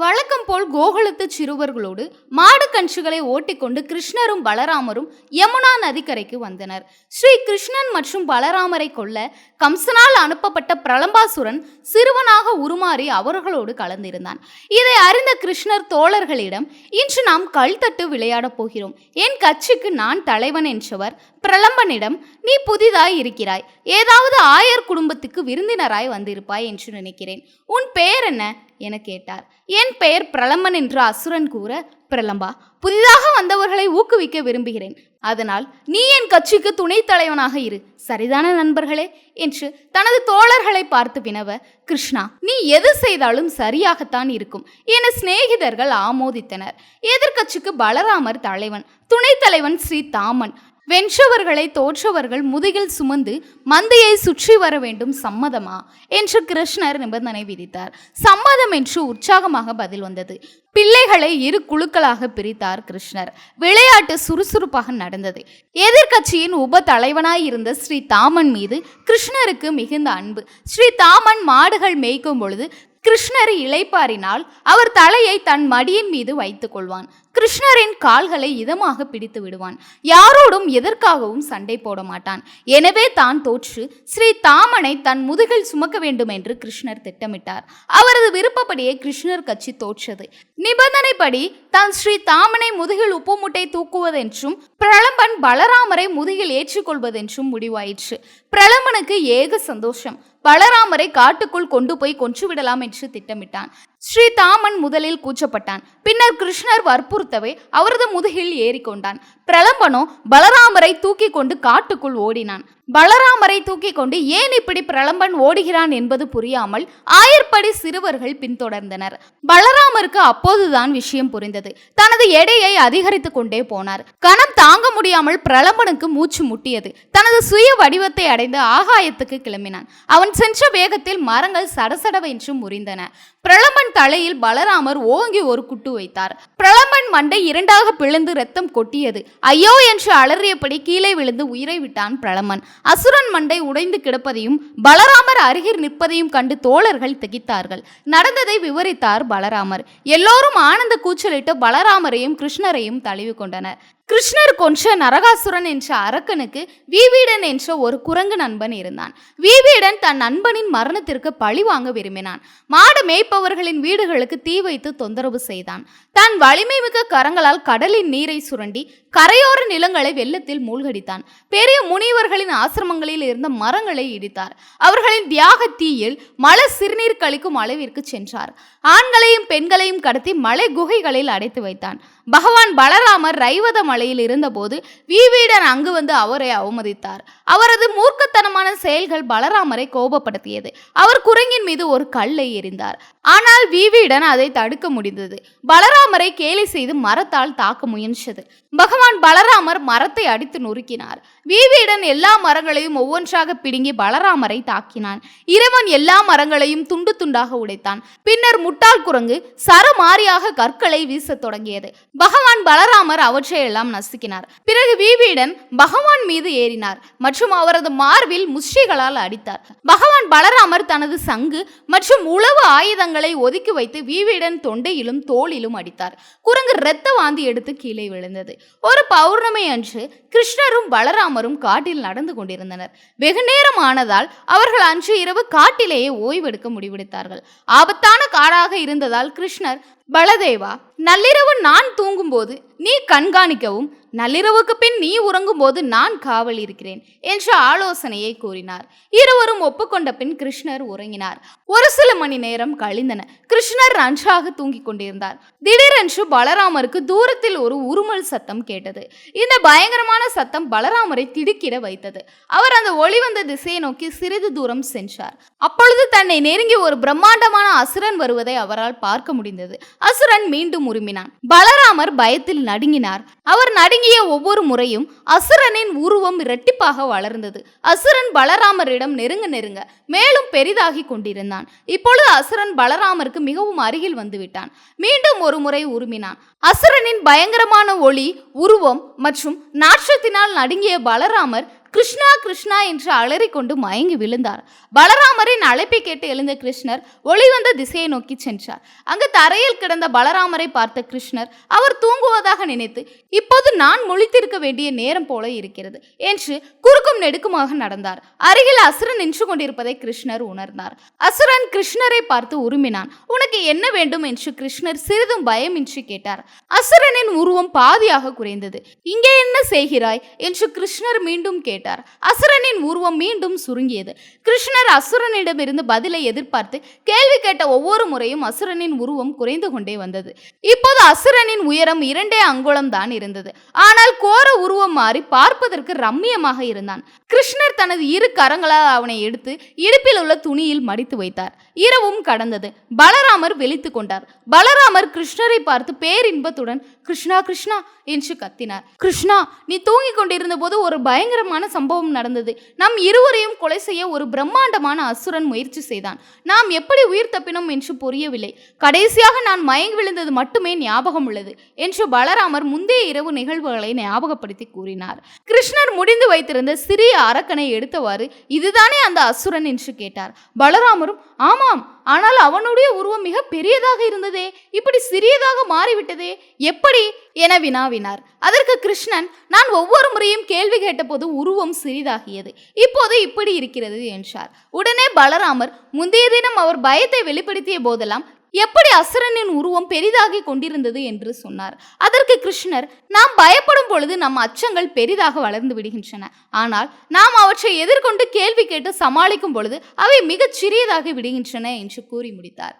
வழக்கம் போல் கோகுலத்து சிறுவர்களோடு மாடு கன்றுகளை ஓட்டிக்கொண்டு கிருஷ்ணரும் பலராமரும் யமுனா நதிக்கரைக்கு வந்தனர். ஸ்ரீ கிருஷ்ணன் மற்றும் பலராமரை கொல்ல கம்சனால் அனுப்பப்பட்ட பிரலம்பாசுரன் சிறுவனாக உருமாறி அவர்களோடு கலந்திருந்தான். இதை அறிந்த கிருஷ்ணர் தோழர்களிடம் இன்று நாம் கல்தட்டு விளையாடப் போகிறோம். என் கட்சிக்கு நான் தலைவன் என்றவர் பிரலம்பனிடம் நீ புதிதாய் இருக்கிறாய். ஏதாவது ஆயர் குடும்பத்துக்கு விருந்தினராய் வந்திருப்பாய் என்று நினைக்கிறேன். உன் பெயர் என்ன? என கேட்டார். என் பெயர் பிரலம்பன் என்று அசுரன் கூற பிரலம்பா புதிதாக வந்தவர்களை ஊக்குவிக்க விரும்புகிறேன். அதனால் நீ என் கட்சிக்கு துணைத் தலைவனாக இரு. சரிதான நண்பர்களே என்று தனது தோழர்களை பார்த்து வினவ கிருஷ்ணா நீ எது செய்தாலும் சரியாகத்தான் இருக்கும் என சிநேகிதர்கள் ஆமோதித்தனர். எதிர்க்கட்சிக்கு பலராமர் தலைவன் துணைத் தலைவன் ஸ்ரீ தாமன் வென்றவர்களை தோற்றவர்கள் முதுகில் சுமந்து மந்தையை சுற்றி வர வேண்டும் சம்மதமா? என்று கிருஷ்ணர் நிபந்தனை விதித்தார். சம்மதம் என்று உற்சாகமாக பதில் வந்தது. பிள்ளைகளை இரு குழுக்களாக பிரித்தார் கிருஷ்ணர். விளையாட்டு சுறுசுறுப்பாக நடந்தது. எதிர்க்கட்சியின் உப தலைவனாய் இருந்த ஸ்ரீ தாமன் மீது கிருஷ்ணருக்கு மிகுந்த அன்பு. ஸ்ரீ தாமன் மாடுகள் மேய்க்கும் பொழுது கிருஷ்ணர் இளைப்பாறினால் அவர் தலையை தன் மடியின் மீது வைத்துக் கொள்வான். கிருஷ்ணரின் கால்களை இதமாக பிடித்து விடுவான். யாரோடும் எதற்காகவும் சண்டை போட மாட்டான். எனவே தான் தோற்று ஸ்ரீ தாமனை தன் முதுகில் சுமக்க வேண்டும் என்று கிருஷ்ணர் திட்டமிட்டார். அவரது விருப்பப்படியே கிருஷ்ணர் கட்சி தோற்றது. நிபந்தனைப்படி தான் ஸ்ரீ தாமனை முதுகில் உப்பு முட்டை தூக்குவதென்றும் பிரளம்பன் பலராமரை முதுகில் ஏற்றுக்கொள்வதென்றும் முடிவாயிற்று. பிரளம்பனுக்கு ஏக சந்தோஷம். பலராமரை காட்டுக்குள் கொண்டு போய் கொன்று விடலாம் என்று திட்டமிட்டான். ஸ்ரீ தாமன் முதலில் கூச்சப்பட்டான். பின்னர் கிருஷ்ணர் வற்புறுத்தவே அவரது முதுகில் ஏறிக்கொண்டான். பிரலம்பனோ பலராமரை தூக்கி கொண்டு காட்டுக்குள் ஓடினான். பலராமரை தூக்கி கொண்டு ஏன் இப்படி பிரலம்பன் ஓடுகிறான் என்பது புரியாமல் ஆயர்படி சிறுவர்கள் பின்தொடர்ந்தனர். பலராமருக்கு அப்போதுதான் விஷயம் புரிந்தது. தனது எடையை அதிகரித்துக் கொண்டே போனார். கணம் தாங்க முடியாமல் பிரலம்பனுக்கு மூச்சு முட்டியது. தனது சுய வடிவத்தை அடைந்து ஆகாயத்துக்கு கிளம்பினான். அவன் சென்ற வேகத்தில் மரங்கள் சடசடவென்று முறிந்தன. பிரளம்பன் தலையில் பலராமர் ஓங்கி ஒரு குட்டு வைத்தார். பிரளம்பன் மண்டை இரண்டாக பிளந்து ரத்தம் கொட்டியது. ஐயோ என்று அலறியபடி கீழே விழுந்து உயிரை விட்டான் பிரளமன் அசுரன் மண்டை உடைந்து கிடப்பதையும் பலராமர் அருகில் நிற்பதையும் கண்டு தோழர்கள் திகித்தார்கள். நடந்ததை விவரித்தார் பலராமர். எல்லோரும் ஆனந்த கூச்சலிட்டு பலராமரையும் கிருஷ்ணரையும் தழுவி கொண்டனர். கிருஷ்ணர் கொன்ற நரகாசுரன் என்ற அரக்கனுக்கு வீவீடன் என்ற ஒரு குரங்கு நண்பன் இருந்தான். வீவீடன் தன் நண்பனின் மரணத்திற்கு பழி வாங்க விரும்பினான். மாடு மேய்ப்பவர்களின் வீடுகளுக்கு தீ வைத்து தொந்தரவு செய்தான். தன் வலிமை மிக்க கரங்களால் கடலின் நீரை சுரண்டி கரையோர நிலங்களை வெள்ளத்தில் மூழ்கடித்தான். பெரிய முனிவர்களின் ஆசிரமங்களில் இருந்த மரங்களை இடித்தார். அவர்களின் தியாக தீயில் மலை சிறுநீர் கழிக்கும் அளவிற்கு சென்றார். ஆண்களையும் பெண்களையும் கடத்தி மலை குகைகளில் அடைத்து வைத்தான். பகவான் பலராமர் ரைவத மலை மலையில் இருந்தபோது வீவீடன் அங்கு வந்து அவரை அவமதித்தார். அவரது மூர்க்கத்தனமான செயல்கள் பலராமரை கோபப்படுத்தியது. அவர் குரங்கின் மீது ஒரு கல்லை எறிந்தார். ஆனால் வீவீடன் அதை தடுக்க முடிந்தது. பலராமரை கேலி செய்து மரத்தால் தாக்க முயன்றது. பகவான் பலராமர் மரத்தை அடித்து நொறுக்கினார். வீவீடன் எல்லா மரங்களையும் ஒவ்வொன்றாக பிடுங்கி பலராமரை தாக்கினான். இறைவன் எல்லா மரங்களையும் துண்டு துண்டாக உடைத்தான். பின்னர் முட்டாள் குரங்கு சரமாரியாக கற்களை வீசத் தொடங்கியது. பகவான் பலராமர் அவற்றையெல்லாம் நசுக்கினார். பிறகு வீவீடன் பகவான் மீது ஏறினார். மற்றும் அவரது மார்பில் முஷ்டிகளால் அடித்தார். பகவான் பலராமர் தனது சங்கு மற்றும் உளவு ஆயுதங்கள் ஒதுக்கி வைத்து வீவீடன் தொண்டையிலும் தோளிலும் அடித்தார். குரங்கு இரத்த வாந்தி எடுத்து கீழே விழுந்தது. ஒரு பௌர்ணமி அன்று கிருஷ்ணரும் பலராமரும் காட்டில் நடந்து கொண்டிருந்தனர். வெகு நேரம் ஆனதால் அவர்கள் அன்று இரவு காட்டிலேயே ஓய்வெடுக்க முடிவெடுத்தார்கள். ஆபத்தான காடாக இருந்ததால் கிருஷ்ணர் பலதேவா நள்ளிரவு நான் தூங்கும்போது நீ கண்காணிக்கவும் நள்ளிரவுக்கு பின் நீ உறங்கும்போது நான் காவல் இருக்கிறேன் என்ற ஆலோசனையை கூறினார். இருவரும் ஒப்புக்கொண்ட பின் கிருஷ்ணர் உறங்கினார். ஒரு சில மணி நேரம் கழிந்தன. கிருஷ்ணர் நன்றாக தூங்கிக் கொண்டிருந்தார். திடீரென்று பலராமருக்கு தூரத்தில் ஒரு உருமல் சத்தம் கேட்டது. இந்த பயங்கரமான சத்தம் பலராமரை திடுக்கிட வைத்தது. அவர் அந்த ஒளி வந்த திசையை நோக்கி சிறிது தூரம் சென்றார். அப்பொழுது தன்னை நெருங்கி ஒரு பிரம்மாண்டமான அசுரன் வருவதை அவரால் பார்க்க முடிந்தது. அசுரன் மீண்டும் உருமினான் பலராமர் பயத்தில் நடுங்கினார். அவர் நடுங்கிய ஒவ்வொரு முறையும் அசுரனின் உருவம் இரட்டிப்பாக வளர்ந்தது. அசுரன் பலராமரிடம் நெருங்க நெருங்க மேலும் பெரிதாகி கொண்டிருந்தான். இப்பொழுது அசுரன் பலராமருக்கு மிகவும் அருகில் வந்துவிட்டான். மீண்டும் ஒரு முறை உருமினான். அசுரனின் பயங்கரமான ஒளி உருவம் மற்றும் நாற்றத்தினால் நடுங்கிய பலராமர் கிருஷ்ணா கிருஷ்ணா என்று அலறிக்கொண்டு மயங்கி விழுந்தார். பலராமரின் அழைப்பை கேட்டு எழுந்த கிருஷ்ணர் ஒளிவந்த திசையை நோக்கி சென்றார். அங்கு தரையில் கிடந்த பலராமரை பார்த்த கிருஷ்ணர் அவர் தூங்குவதாக நினைத்து இப்போது நான் முழித்திருக்க வேண்டிய நேரம் போல இருக்கிறது என்று குறுக்கும் நெடுக்குமாக நடந்தார். அருகில் அசுரன் நின்று கொண்டிருப்பதை கிருஷ்ணர் உணர்ந்தார். அசுரன் கிருஷ்ணரை பார்த்து உருமினான். உனக்கு என்ன வேண்டும்? என்று கிருஷ்ணர் சிறிதும் பயமின்றி கேட்டார். அசுரனின் உருவம் பாதியாக குறைந்தது. இங்கே என்ன செய்கிறாய்? என்று கிருஷ்ணர் மீண்டும் கேட்டார். கேட்டார். அசுரனின் உருவம் மீண்டும் சுருங்கியது. கிருஷ்ணர் அசுரனிடமிருந்து பதிலை எதிர்பார்த்து கேள்வி கேட்ட ஒவ்வொரு முறையும் அசுரனின் உருவம் குறைந்து கொண்டே வந்தது. இப்போது அசுரனின் உயரம் இரண்டே அங்குளம் தான் இருந்தது. ஆனால் கோர உருவம் மாறி பார்ப்பதற்கு ரம்மியமாக இருந்தான். கிருஷ்ணர் தனது இரு கரங்களால் அவனை எடுத்து இடுப்பில் உள்ள துணியில் மடித்து வைத்தார். இரவும் கடந்தது. பலராமர் விழித்து கொண்டார். பலராமர் கிருஷ்ணரை பார்த்து பேரின்பத்துடன் கிருஷ்ணா கிருஷ்ணா என்று கத்தினார். கிருஷ்ணா நீ தூங்கிக் கொண்டிருந்த போது ஒரு பயங்கரமான சம்பவம் நடந்தது. நம் இருவரையும் கொலை செய்ய ஒரு பிரம்மாண்டமான அசுரன் முயற்சி செய்தான். நாம் எப்படி உயிர் தப்பினோம் என்று புரியவில்லை. கடைசியாக நான் மயங்கி விழுந்தது மட்டுமே ஞாபகம் உள்ளது என்று பலராமர் முந்தைய இரவு நிகழ்வுகளை ஞாபகப்படுத்தி கூறினார். கிருஷ்ணர் முடிந்து வைத்திருந்த சிறிய அரக்கனை எடுத்தவாறு இதுதானே அந்த அசுரன்? என்று கேட்டார். பலராமரும் ஆமாம் ஆனால் அவனுடைய உருவம் மிக பெரியதாக இருந்ததே இப்படி சிறியதாக மாறிவிட்டதே எப்படி என வினாவினார். அதற்கு கிருஷ்ணன் நான் ஒவ்வொரு முறையும் கேள்வி கேட்டபோது உருவம் சிறிதாகியது. இப்போது இப்படி இருக்கிறது என்றார். உடனே பலராமர் முந்தைய தினம் அவர் பயத்தை வெளிப்படுத்திய போதெல்லாம் எப்படி அசுரனின் உருவம் பெரிதாகி கொண்டிருந்தது என்று சொன்னார். அதற்கு கிருஷ்ணர் நாம் பயப்படும் பொழுது நம் அச்சங்கள் பெரிதாக வளர்ந்து விடுகின்றன. ஆனால் நாம் அவற்றை எதிர்கொண்டு கேள்வி கேட்டு சமாளிக்கும் பொழுது அவை மிகச் சிறியதாகி விடுகின்றன என்று கூறி முடித்தார்.